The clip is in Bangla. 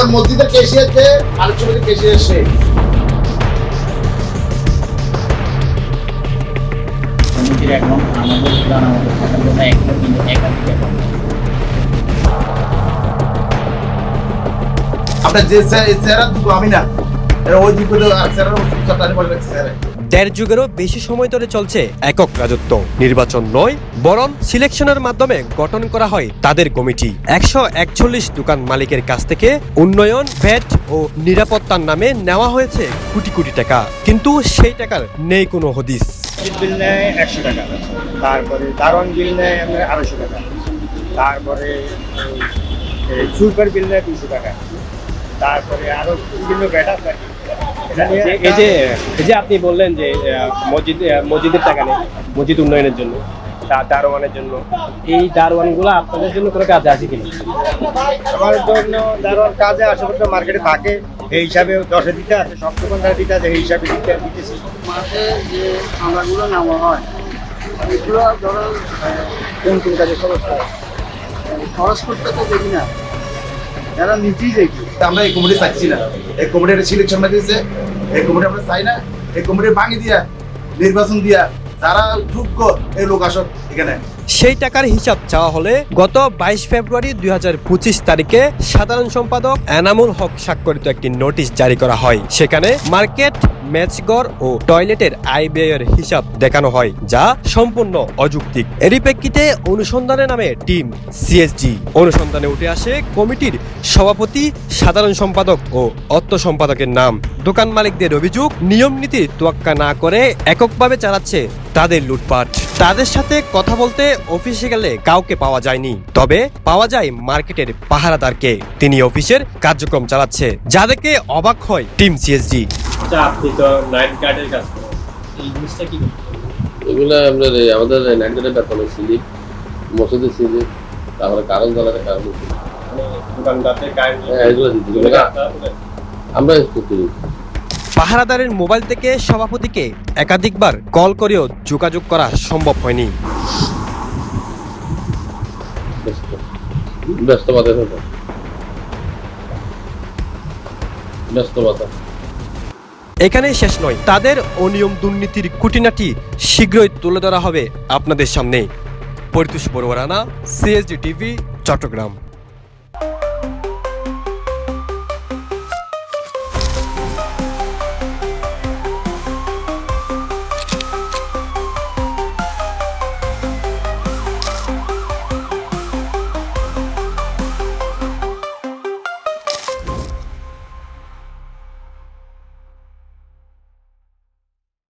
এখন মসজিদের যে মালিক সমিতির কেশিয়ার সে কমিটির অ্যাকাউন্ট আমাদের পুরান আমাদের থাকার জন্য একটা কিন্তু একাধিক অ্যাকাউন্ট আপনার যে চেহারা দুটো আমি না। ওই দুটো চেহারা চারটা পরে রাখছে চেহারা দেড় যুগেরও বেশি সময় ধরে চলছে একক রাজত্ব। নির্বাচন নয়, বরং সিলেকশনের মাধ্যমে গঠন করা হয় তাদের কমিটি। একশো একচল্লিশ দোকান মালিকের কাছ থেকে উন্নয়ন ভ্যাট ও নিরাপত্তার নামে নেওয়া হয়েছে কোটি কোটি টাকা। কিন্তু সেই টাকার নেই কোনো হদিস। বিল নেয় একশো টাকা, তারপরে দারোয়ান বিল নেয় আড়াইশো টাকা, তারপরে বিল নেয় দুশো টাকা, তারপরে বিভিন্ন ব্যাটা আছে এটা নিয়ে যে- এই যে এই যে আপনি বললেন যে মসজিদ মসজিদের টাকা নেই মসজিদ উন্নয়নের জন্য দারোয়ানের জন্য এই দারোয়ানগুলো আপনাদের জন্য কোনো কাজে আসে কিনা? আমার জন্য দারোয়ান কাজে আশেপাশে মার্কেটে থাকে এই হিসাবে দশে দিতে আছে সব দোকানদার দিতে আছে এই হিসাবে দিতে দিতেছি। মাঠে যে চাঁদাগুলো নেওয়া হয় এগুলো ধরো কোন কোন কাজে খরচ হয়? খরচ করতে তো দেখি না। এরা নিজেই দেখি। আমরা এই কমিটি চাইছি না। এই কমিটির সিলেকশন দিয়েছে, এই কমিটি আমরা চাই না। এই কমিটি ভাঙি দিয়া, নির্বাচন দিয়া, যারা যোগ্য এই লোক আসক। এখানে। সেই টাকার হিসাব চাওয়া হলে গত বাইশ ফেব্রুয়ারি দুই তারিখে সাধারণ সম্পাদক এনামুল হক স্বাক্ষরিত একটি নোটিশ জারি করা হয়। সেখানে মার্কেট ম্যাচগড় ও টয়লেটের আয় ব্যয়ের হিসাব দেখানো হয়, যা সম্পূর্ণ অযৌক্তিক। এরই প্রেক্ষিতে অনুসন্ধানের নামে টিম সিএসজি। অনুসন্ধানে উঠে আসে কমিটির সভাপতি, সাধারণ সম্পাদক ও অর্থ সম্পাদকের নাম। দোকান মালিকদের অভিযোগ, নিয়ম নীতির তোয়াক্কা না করে এককভাবে চালাচ্ছে তাদের লুটপাট। তাদের সাথে কথা বলতে অফিসে গেলে কাউকে পাওয়া যায়নি। তবে পাওয়া যায় মার্কেটের পাহারাদারকে। তিনি অফিসের কার্যক্রম চালাচ্ছে যা দেখে অবাক হয় টিম সিএসজি আচ্ছা আপনি তো নাইট গার্ডের কাজ এই জিনিসটা কি এগুলো এই আমাদের স্লিপ মসজিদের স্লিপ তারপরে কারণ জ্বালাতে কারণ মানে হ্যাঁ। আমরা করতে পাহারাদারের মোবাইল থেকে সভাপতিকে একাধিকবার কল করেও যোগাযোগ করা সম্ভব হয়নি। এখানেই শেষ নয়। তাদের অনিয়ম দুর্নীতির কুটিনাটি শীঘ্রই তুলে ধরা হবে আপনাদের সামনে পরিতোষ বড়ুয়া রানা সিএসডি টিভি, চট্টগ্রাম।